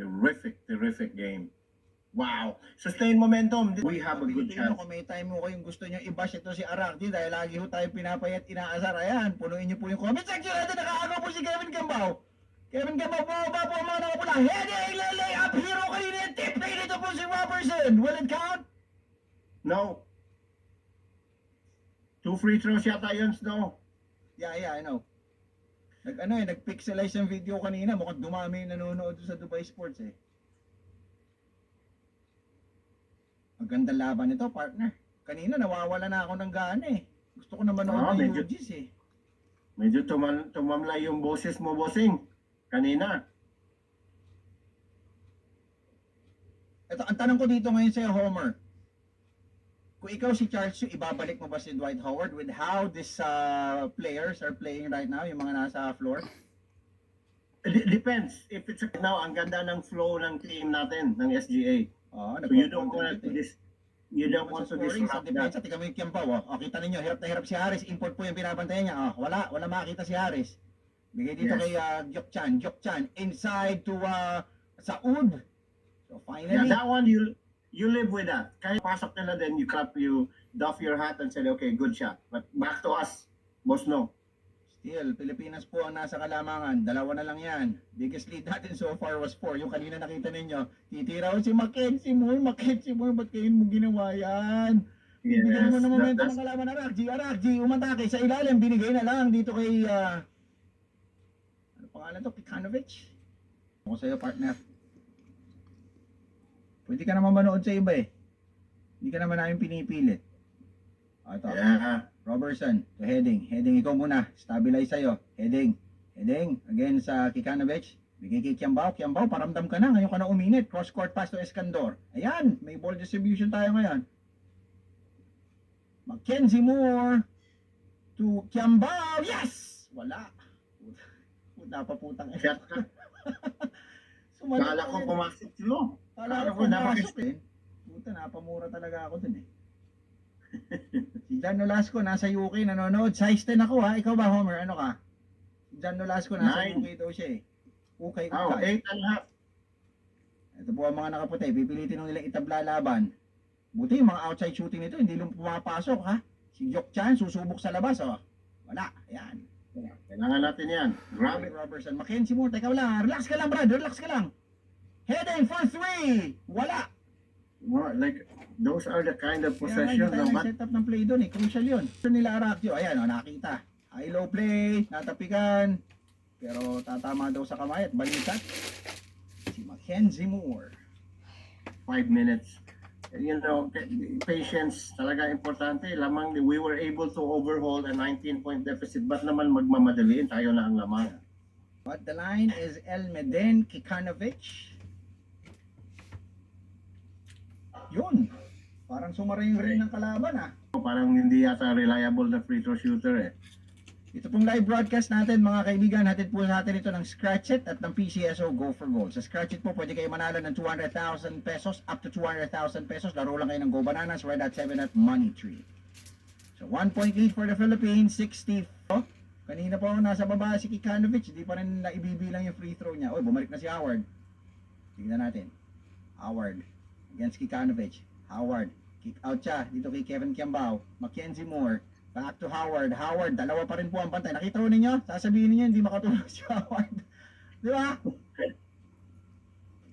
Terrific, terrific game. Wow. Sustain momentum. We have a good chance. kung may time mo kayong gusto nyo i-bash ito si Arakdi dahil lagi ho tayo pinapayat inaasar. Ayan, punuin nyo po yung comment section natin. Nakakaagaw po si Kevin Gambao. Kevin Gambao, bumaba po ang mga nakapula. Heading, lay up, hero kanina. Tip na dito po si Robertson. Will it count? No. Two free throws yata yun, Snow. Yeah, yeah, I know. Nag ano eh, nag-pixelize yung video kanina. Mukhang dumami yung nanonood sa Dubai Sports eh. Ang ganda laban nito, partner. Kanina nawawala na ako ng gana eh. Gusto ko na manood Ah, ng medyo- UGs eh. Medyo tumal tumamlay yung boses mo, bossing. Kanina. Ito, ang tanong ko dito ngayon sa'yo, Homer. Kung ikaw si Charles ibabalik mo ba si Dwight Howard with how these uh, players are playing right now, yung mga nasa floor? D- depends. If it's now, ang ganda ng flow ng team natin, ng SGA. Oo, So you don't want to dis you don't Sa want to sa disrupt that. tika mo yung Kiampaw, oh. O, kita ninyo, hirap na hirap si Harris. Import po yung binabantayan niya. Oh, wala, wala makita si Harris. Bigay dito Yes. kay uh, Gyok Chan. Gyok Chan, inside to uh, Saud. So Yeah, finally, that one you you live with that. Kahit pasok nila then you clap, you doff your hat and say, okay, good shot. But back to us, boss no. still, Pilipinas po ang nasa kalamangan. Dalawa na lang yan. Biggest lead natin so far was 4. Yung kanina nakita ninyo, titira ko si Mackenzie Moore. Mackenzie Moore, ba't kayo mo ginawa yan? Mo Yes, ng that- momentum that's- ng kalaban na Rakji. Rakji, umatake sa ilalim. Binigay na lang dito kay... ah, ano pangalan to? Kikanovic? Ako sa'yo, partner. Pwede ka naman manood sa iba eh. Hindi ka naman namin pinipilit. Ah, ito. Yeah. Robertson to heading. Heading ikaw muna. Stabilize sa'yo. Heading. Heading. Again sa Kikanovic. Bigay kay Kiambao. Kiambao, paramdam ka na. Ngayon ka na uminit. Cross court pass to Escandor. Ayan. May ball distribution tayo ngayon. Mackenzie Moore to Kiambao. Yes! Wala. Puta pa putang. Shot ka. Kala ko pumasok silo. Kala Kala ko pumasok eh. Puta, napamura talaga ako dun eh. si John Nolasco, nasa UK, nanonood. Size 10 ako ha. Ikaw ba, Homer? Ano ka? Si John Nolasco, nasa Nine. UK daw siya eh. Okay, Oh, okay. eight and a half. Ito po ang mga nakaputi. Pipilitin nung nilang itabla laban. Buti yung mga outside shooting nito, hindi lang pumapasok ha. Si Yok Chan, susubok sa labas oh. Wala. Ayan. Kailangan natin yan. Grab it. Robertson. Mackenzie Moore, teka lang. Relax ka lang, Brad. Relax ka lang. Heading for three. Wala. More like, those are the kind of Kaya nga, possessions hindi tayo set up ng play doon eh. Crucial yun. Ito nila Arakyo. Ayan o, nakita. High-low play, natapikan. Pero tatama daw sa kamay at balikat. Si Mackenzie Moore. Five minutes. You know, patience talaga importante. Lamang we were able to overhaul a 19-point deficit. Ba't naman magmamadaliin? Tayo na ang lamang. But the line is Elmeden Kikanovic. Yun. Parang sumara yung ring ng kalaban ah. Parang hindi yata reliable na free throw shooter eh. Ito pong live broadcast natin mga kaibigan, hatid po natin ito ng Scratch It at ng PCSO Go for Gold. Sa Scratch It po, pwede kayo manalo ng 200,000 pesos up to 200,000 pesos. Laro lang kayo ng Go Bananas, Red Hot 7 at Money Tree. So, one point lead for the Philippines, 60. Oh, kanina po nasa baba si Kikanovic, hindi pa rin naibibilang yung free throw niya. Oy, bumalik na si Howard. Tingnan natin. Howard against Kikanovic. Howard, kick out siya dito kay Kevin Kiambao. Mackenzie Moore, Back to Howard. Howard, dalawa pa rin po ang pantay. Nakita ko ninyo? Sasabihin niyo hindi makatulog si Howard. Di ba?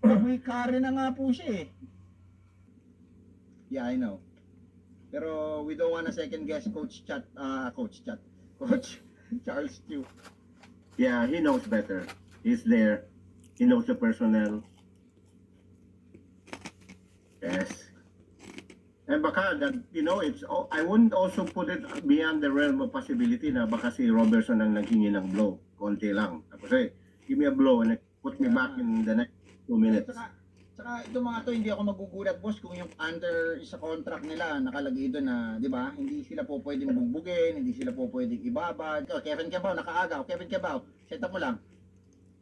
May carry na nga po siya eh. Yeah, I know. Pero we don't wanna second guess Coach Chat, ah, Coach Chat. Coach Charles Chu. Yeah, he knows better. He's there. He knows the personnel. Yes. And baka that, you know, it's oh, I wouldn't also put it beyond the realm of possibility na baka si Robertson ang naghingi ng blow. Konti lang. Tapos eh, give me a blow and put me back in the next two minutes. Tsaka, tsaka itong mga to, hindi ako magugulat boss kung yung under sa contract nila nakalagay doon na, di ba? Hindi sila po pwedeng bugbugin, hindi sila po pwedeng ibabad. Ito, Kevin Cabao, nakaagaw. Kevin Cabao, set up mo lang.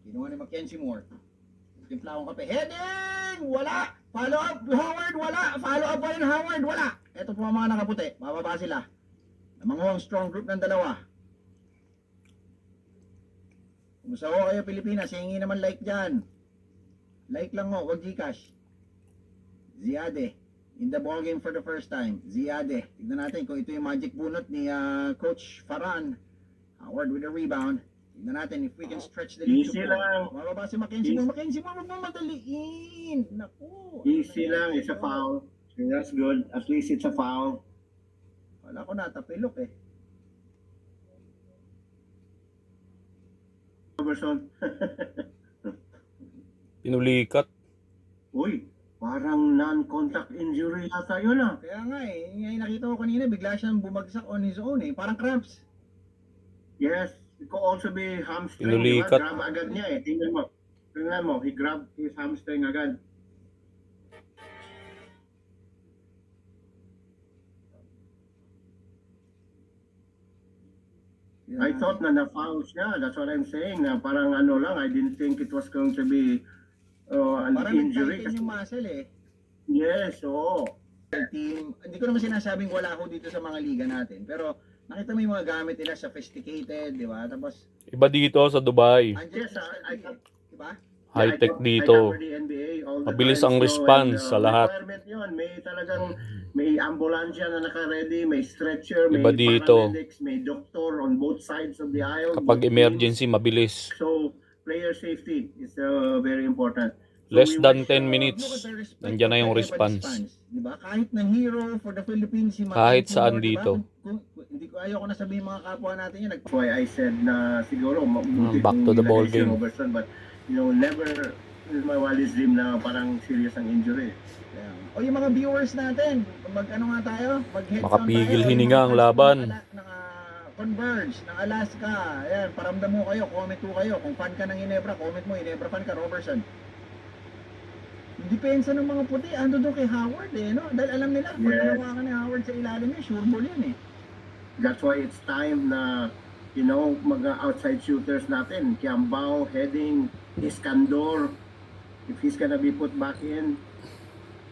Kinuha ni Mackenzie Moore. Timpla akong kape. Heading! Wala! Follow up, Howard! Wala! Follow up pa rin, Howard! Wala! Ito po ang mga nakaputi. Bababa sila. Namangawang strong group ng dalawa. Kumusta ko kayo Pilipinas? Hingi naman like dyan. Like lang mo, wag Gcash. Ziade. In the ball for the first time. Ziade. Tignan natin kung ito yung magic bunot ni ah, Coach Faran. Howard with a rebound. Tignan natin if we can stretch the lead. Easy lang. Mababa si Mackenzie mo. Easy. Mackenzie mo, huwag mo madaliin. Naku. Easy lang, it's a foul. That's good. At least it's a foul. Wala ko natapilok eh. Robertson. Pinulikat. Uy, parang non-contact injury yata yun ah. Kaya nga eh, yung nakita ko kanina, bigla siyang bumagsak on his own eh. Parang cramps. Yes, it could also be hamstring. Pinulikat. Diba? Grab agad niya eh. Tingnan mo. Tingnan mo, he grabbed his hamstring agad. I Yeah. thought na na-foul siya. That's what I'm saying. Na parang ano lang, I didn't think it was going to be uh, an Parang injury. nag-tighten yung muscle eh. Yes, oo. team, hindi ko naman sinasabing wala ako dito sa mga liga natin, pero nakita mo yung mga gamit nila sophisticated, di ba? Tapos, Iba dito sa Dubai. andyan Yes, sa I- di ba? High-tech dito. Mabilis ang so, response sa lahat. Requirement yun. May talagang may ambulansya na naka-ready, may stretcher, may Iba dito. paramedics, may doctor on both sides of the aisle. Kapag emergency, mabilis. So, player safety is uh, very important. So Less we than wish, 10 uh, minutes. Look at the respect na yung everybody's response. fans, Di ba? Kahit na hero for the Philippines, si Mackenzie Kahit saan dito. Kung, kung- hindi ko ayaw ko na sabihin mga kapwa natin yun. That's why I said na siguro mabuti Ah, back kung to the ball si game. Robertson but you know never in my wildest dream na parang serious ang injury. Kaya, o yung mga viewers natin, mag ano nga tayo, mag head Makapigil hininga ang laban. Ng, ah, Converge, ng Alaska. Ayan, paramdam mo kayo, comment mo kayo. Kung fan ka ng Inebra, comment mo, Inebra fan ka, Robertson. Depensa ng mga puti, ando doon kay Howard eh, no? Dahil alam nila, pag Yes. hawakan ni Howard sa ilalim niya, sure ball yan eh. That's why it's time na you know mga outside shooters natin, Kiambao, Heading, Iskandor, if he's gonna be put back in,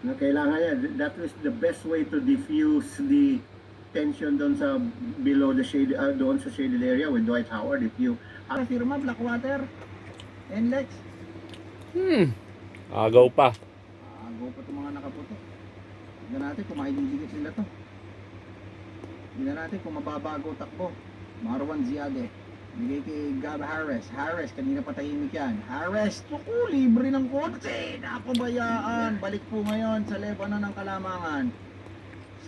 no, kailangan niya. That was the best way to diffuse the tension doon sa below the shade uh, doon sa shaded area with Dwight Howard if you Para firma, Blackwater, and Lex. Hmm. Agaw pa. Agaw pa itong mga nakaputi. Tignan natin kung maididikit nila to. Tignan natin kung mababago takbo. Marwan Ziade. Bigay kay Gab Harris. Harris, kanina pa tahimik yan. Harris, tuku, libre ng kotse. Napabayaan. Balik po ngayon sa Lebanon ng Kalamangan.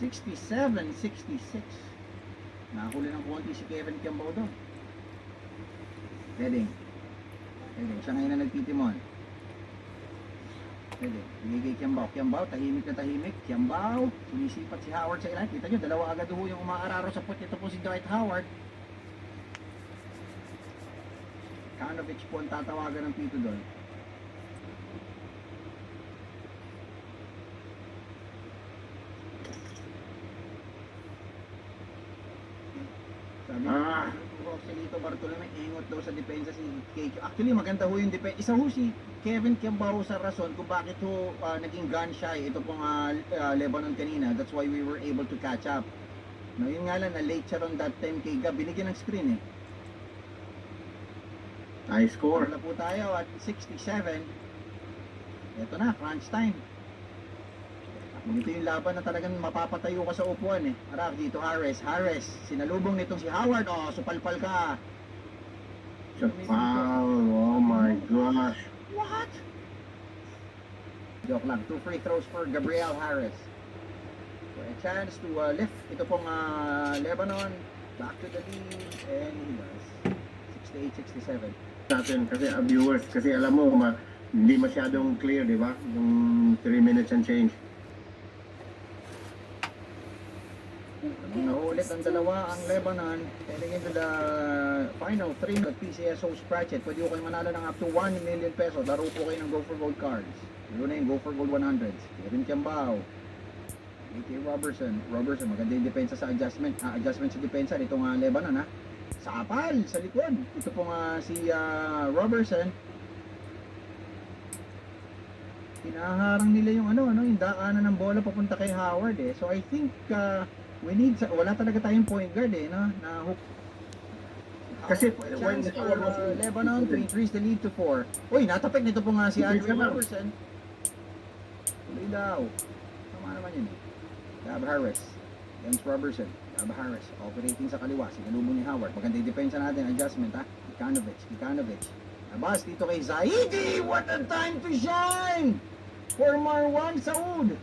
67-66. Nakakuli ng konti si Kevin Kiambao doon. Heading. Heading. Siya ngayon na nagtitimon. Pwede. Bigay kay Kiambao. Kiambao, tahimik na tahimik. Kiambao, sumisipat si Howard sa ilan. Kita nyo, dalawa agad ho yung umaararo sa put. Ito po si Dwight Howard. Kanovich po ang tatawagan ng pito doon. Sabi Ah. ko, Bartolome, ingot daw sa depensa si KQ. Actually, maganda ho yung depensa. Isa ho si Kevin Kiambao sa rason kung bakit ho ah, naging gun shy ito pong ah, ah, Lebanon kanina. That's why we were able to catch up. No, yun nga lang na late siya ron that time kay Gab. Binigyan ng screen eh. high score. Wala po tayo at 67. Ito na, crunch time. Ito yung laban na talagang mapapatayo ka sa upuan eh. Arak dito Harris. Harris, sinalubong nitong si Howard. Oh, supalpal ka. It's foul. Oh my gosh. What? Joke lang. Two free throws for Gabriel Harris. For a chance to uh, lift ito pong uh, Lebanon back to the lead and he does. 68-67. natin kasi uh, viewers kasi alam mo ma, hindi masyadong clear di ba yung 3 minutes and change Naulit ang dalawa ang Lebanon heading into the final 3 at PCSO Pratchett. Pwede ko kayo manalo ng up to 1 million pesos. Laro po kayo ng Go for Gold cards. Laro na yung Go for Gold 100s. Kevin Kiambao. A.K. Robertson. Robertson, maganda yung depensa sa adjustment. Ah, adjustment sa depensa nitong uh, Lebanon ha. Sapal sa likod. Ito pong ah, si ah, Robertson. Hinaharang nila yung ano, ano, yung daanan ng bola papunta kay Howard eh. So I think ah, we need sa, wala talaga tayong point guard eh no na hook Kasi Chance when the for was uh, Lebanon to increase the lead to 4. Uy, natapik nito po nga si Andrew. Robertson. Tuloy daw. Tama naman yun. Gab Harris. James Robertson. Gab Harris. Operating sa kaliwa. Sinalubong ni Howard. Maganda yung depensa natin. Adjustment ha. Kikanovich. Kikanovich. Labas dito kay Zaidi. What a time to shine! For Marwan Saud.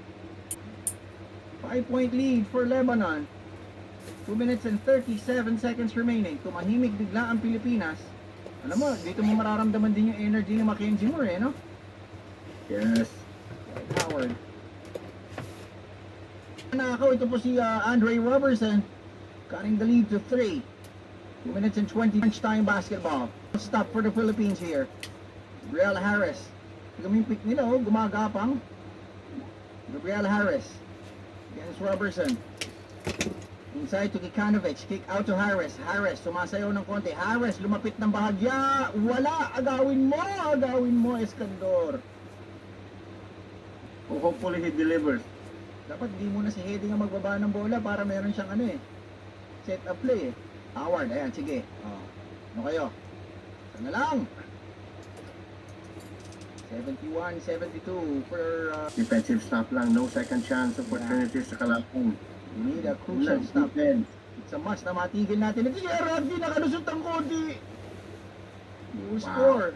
Five point lead for Lebanon. 2 minutes and 37 seconds remaining. Tumahimik bigla ang Pilipinas. Alam mo, dito mo mararamdaman din yung energy ni Mackenzie Moore, eh, no? Yes. Howard. Nakaw, ito po si uh, Andre Robertson. Cutting the lead to 3. 2 minutes and 20 punch time basketball. Stop for the Philippines here. Gabriel Harris. Gumimpik nila, oh, gumagapang. Gabriel Harris. Against Robertson. Inside to Kikanovich. Kick out to Harris. Harris, sumasayaw ng konti. Harris, lumapit ng bahagya. Wala. Agawin mo. Agawin mo, Escandor. Hopefully he delivers. Dapat di muna si Hedy nga magbaba ng bola para meron siyang ano eh. Set up play eh. Howard, ayan, sige. Oh. Ano kayo? Sana lang. 71-72 for uh, Defensive stop lang. No second chance opportunities sa kalaban. we need a crucial Lang, stop. defense. It's a must na matigil natin. Ito si RFD nakalusot ang konti. You Wow. score.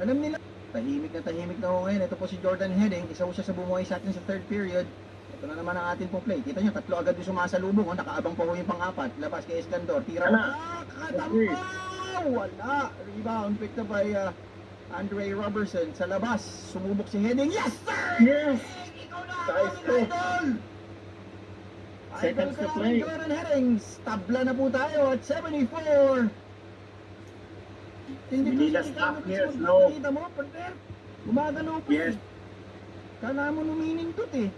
Alam nila, tahimik na tahimik na ako ngayon. Ito po si Jordan Heading. Isa po siya sa bumuhay sa atin sa third period. Ito na naman ang ating pong play. Kita nyo, tatlo agad yung sumasalubong. Oh. Nakaabang pa ho yung pang-apat. Labas kay Escandor. Tira. Ah, katampaw! Wala. Rebound picked up by uh, Andre Robertson. Sa labas, sumubok si Heading. Yes, sir! Yes! Ikaw na Nice ang go. idol! Seconds Idol to ka play. Jordan Headings. Tabla na po tayo at 74. Hindi We to need si a stop here, slow. Nakita mo, partner? Gumagalaw po. Yes. eh. Kala mo numinindot eh.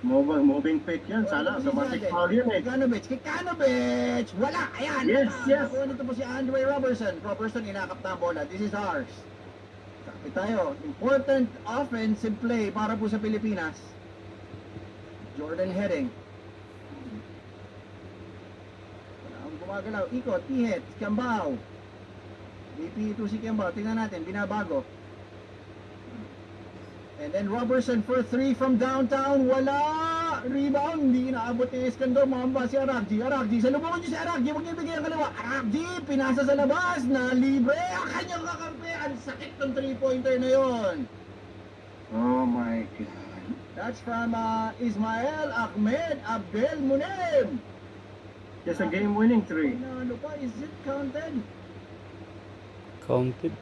Moving, moving pick yan. Sana automatic foul yun eh. Kikanovich, Kikanovich! Wala! Ayan! Yes, yes. Nakuha nito po si Andre Robertson. Robertson inakap na ang bola. This is ours. Kapit tayo. Important offensive play para po sa Pilipinas. Jordan Heading. Wala akong gumagalaw. Ikot, Tihet, Kiambao. BP2 si Kiambao. Tingnan natin, binabago. And then Robertson for three from downtown. Wala! Rebound. Hindi inaabot ni Iskandar. Mamba si Aragji. Aragji. Salubungan niyo si Aragji. Huwag niyo ibigay ang kalawa. Aragji. Pinasa sa labas. Na libre. Ang kanyang kakampi. Ang sakit ng three-pointer na yon. Oh my God. That's from uh, Ismael Ahmed Abdel Munem. Just a game-winning three. Ano pa? Is it counted? Counted.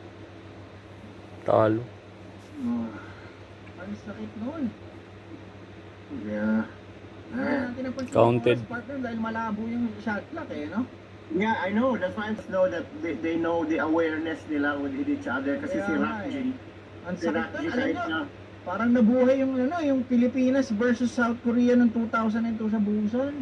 Talo. Oh, Ang sakit nun. yeah. Ah. natin ang pansin Counted. partner dahil malabo yung shot clock eh, no? Yeah, I know. That's why I know that they, they know the awareness nila with each other. Kasi si Kaya nga Rakji, Ang si sakit nun. Rakji Alam kahit na Parang nabuhay yung ano, yung Pilipinas versus South Korea noong 2002 sa Busan.